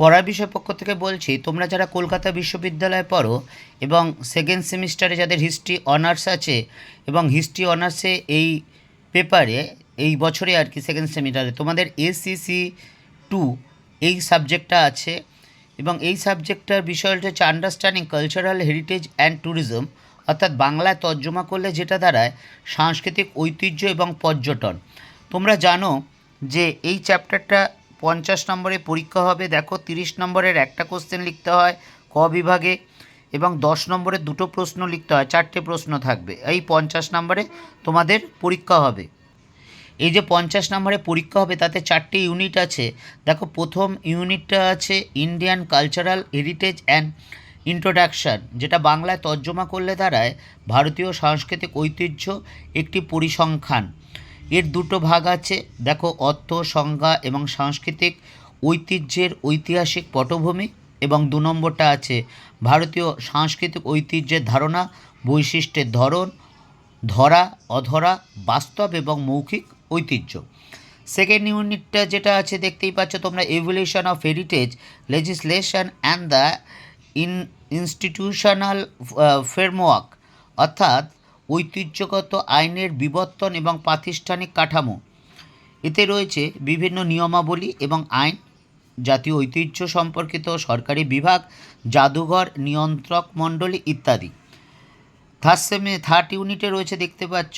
পড়ার বিষয় পক্ষ থেকে বলছি, তোমরা যারা কলকাতা বিশ্ববিদ্যালয়ে পড়ো এবং সেকেন্ড সেমিস্টারে যাদের হিস্ট্রি অনার্স আছে এবং হিস্ট্রি অনার্সে এই পেপারে এই বছরে আর কি সেকেন্ড সেমিস্টারে তোমাদের এসিসি টু এই সাবজেক্টটা আছে এবং এই সাবজেক্টটার বিষয়টা হচ্ছে understanding cultural heritage and tourism অর্থাৎ বাংলায় তর্জমা করলে যেটা দাঁড়ায়, সাংস্কৃতিক ঐতিহ্য এবং পর্যটন। তোমরা জানো যে এই চ্যাপ্টারটা পঞ্চাশ নম্বরে পরীক্ষা হবে, দেখো তিরিশ নম্বরের একটা কোশ্চেন লিখতে হয় ক বিভাগে এবং দশ নম্বরে দুটো প্রশ্ন লিখতে হয়, চারটে প্রশ্ন থাকবে। এই পঞ্চাশ নম্বরে তোমাদের পরীক্ষা হবে। এই যে পঞ্চাশ নম্বরে পরীক্ষা হবে, তাতে চারটে ইউনিট আছে। দেখো প্রথম ইউনিটটা আছে Indian cultural heritage and introduction যেটা বাংলায় তর্জমা করলে দাঁড়ায় ভারতীয় সাংস্কৃতিক ঐতিহ্য একটি পরিসংখ্যান। এর দুটো ভাগ আছে। দেখো, অর্থ, সংজ্ঞা এবং সাংস্কৃতিক ঐতিহ্যের ঐতিহাসিক পটভূমি এবং দু নম্বরটা আছে ভারতীয় সাংস্কৃতিক ঐতিহ্যের ধারণা, বৈশিষ্ট্যের ধরন, ধরা, অধরা, বাস্তব এবং মৌখিক ঐতিহ্য। সেকেন্ড ইউনিটটা যেটা আছে, দেখতেই পাচ্ছ তোমরা evolution of heritage legislation and the in institutional framework অর্থাৎ ঐতিহ্যগত আইনের বিবর্তন এবং প্রাতিষ্ঠানিক কাঠামো। এতে রয়েছে বিভিন্ন নিয়মাবলী এবং আইন, জাতীয় ঐতিহ্য সম্পর্কিত সরকারি বিভাগ, জাদুঘর, নিয়ন্ত্রক মণ্ডলী ইত্যাদি। থার্ড সেমে থার্ড ইউনিটে রয়েছে দেখতে পাচ্ছ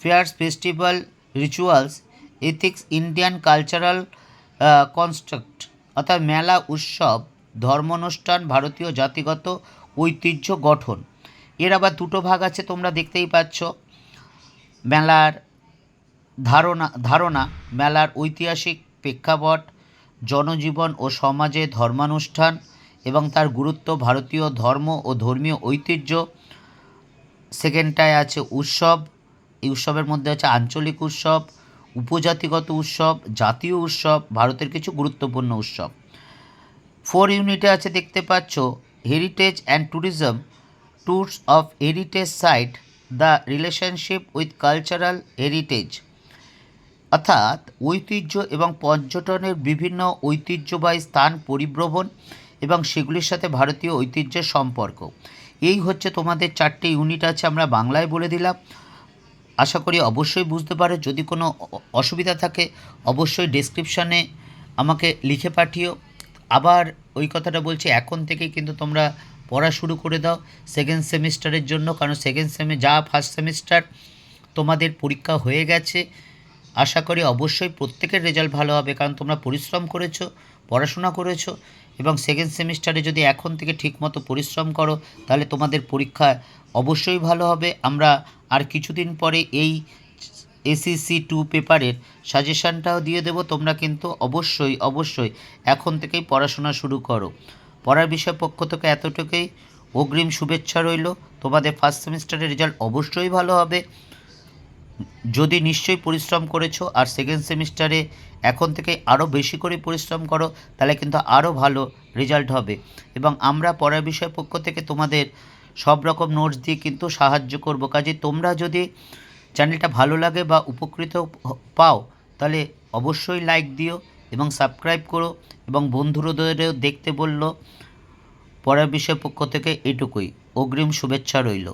fairs festival rituals ethics Indian cultural construct অর্থাৎ মেলা, উৎসব, ধর্মানুষ্ঠান, ভারতীয় জাতিগত ঐতিহ্য গঠন। এর আবার দুটো ভাগ আছে তোমরা দেখতেই পাচ্ছ। মেলার ধারণা ধারণা, মেলার ঐতিহাসিক প্রেক্ষাপট, জনজীবন ও সমাজে ধর্মানুষ্ঠান এবং তার গুরুত্ব ভারতীয় ধর্ম ও ধর্মীয় ঐতিহ্য। সেকেন্ডটায় আছে উৎসব। এই উৎসবের মধ্যে আছে আঞ্চলিক উৎসব, উপজাতিগত উৎসব, জাতীয় উৎসব, ভারতের কিছু গুরুত্বপূর্ণ উৎসব। ফোর ইউনিটে আছে দেখতে পাচ্ছ heritage and tourism tours of heritage site the relationship with cultural heritage অর্থাৎ ঐতিহ্য এবং পর্যটনের বিভিন্ন ঐতিহ্যবাহী স্থান পরিভ্রমণ এবং সেগুলির সাথে ভারতীয় ঐতিহ্যের সম্পর্ক। এই হচ্ছে তোমাদের চারটে ইউনিট আছে, আমরা বাংলায় বলে দিলাম। আশা করি অবশ্যই বুঝতে পারো। যদি কোনো অসুবিধা থাকে, অবশ্যই ডেসক্রিপশানে আমাকে লিখে পাঠিও। আবার ওই কথাটা বলছি, এখন থেকে কিন্তু তোমরা পড়া শুরু করে দাও সেকেন্ড সেমিস্টারের জন্য, কারণ সেকেন্ড সেমে যা ফার্স্ট সেমিস্টার তোমাদের পরীক্ষা হয়ে গেছে। আশা করি অবশ্যই প্রত্যেকের রেজাল্ট ভালো হবে, কারণ তোমরা পরিশ্রম করেছ, পড়াশোনা করেছ, এবং সেকেন্ড সেমিস্টারে যদি এখন থেকে ঠিকমতো পরিশ্রম করো, তাহলে তোমাদের পরীক্ষা অবশ্যই ভালো হবে। আমরা আর কিছুদিন পরে এই এসিসি টু পেপারের সাজেশানটাও দিয়ে দেবো। তোমরা কিন্তু অবশ্যই অবশ্যই এখন থেকেই পড়াশোনা শুরু করো। পড়ার বিষয় পক্ষ থেকে এতটুকুই। অগ্রিম শুভেচ্ছা রইল। তোমাদের ফার্স্ট সেমিস্টারের রেজাল্ট অবশ্যই ভালো হবে। যদি নিশ্চয়ই পরিশ্রম করেছ আর সেকেন্ড সেমিস্টারে এখন থেকে আরও বেশি করে পরিশ্রম করো, তাহলে কিন্তু আরও ভালো রেজাল্ট হবে। এবং আমরা পড়ার বিষয় পক্ষ থেকে তোমাদের সব রকম নোটস দিয়ে কিন্তু সাহায্য করব। কাজে তোমরা যদি চ্যানেলটা ভালো লাগে বা উপকৃত পাও, তাহলে অবশ্যই লাইক দিও। এবং সাবস্ক্রাইব করো এবং বন্ধুরদেরও দেখতে বলল। পড়ার বিষয় পক্ষ থেকে এটুকুই অগ্রিম শুভেচ্ছা রইল।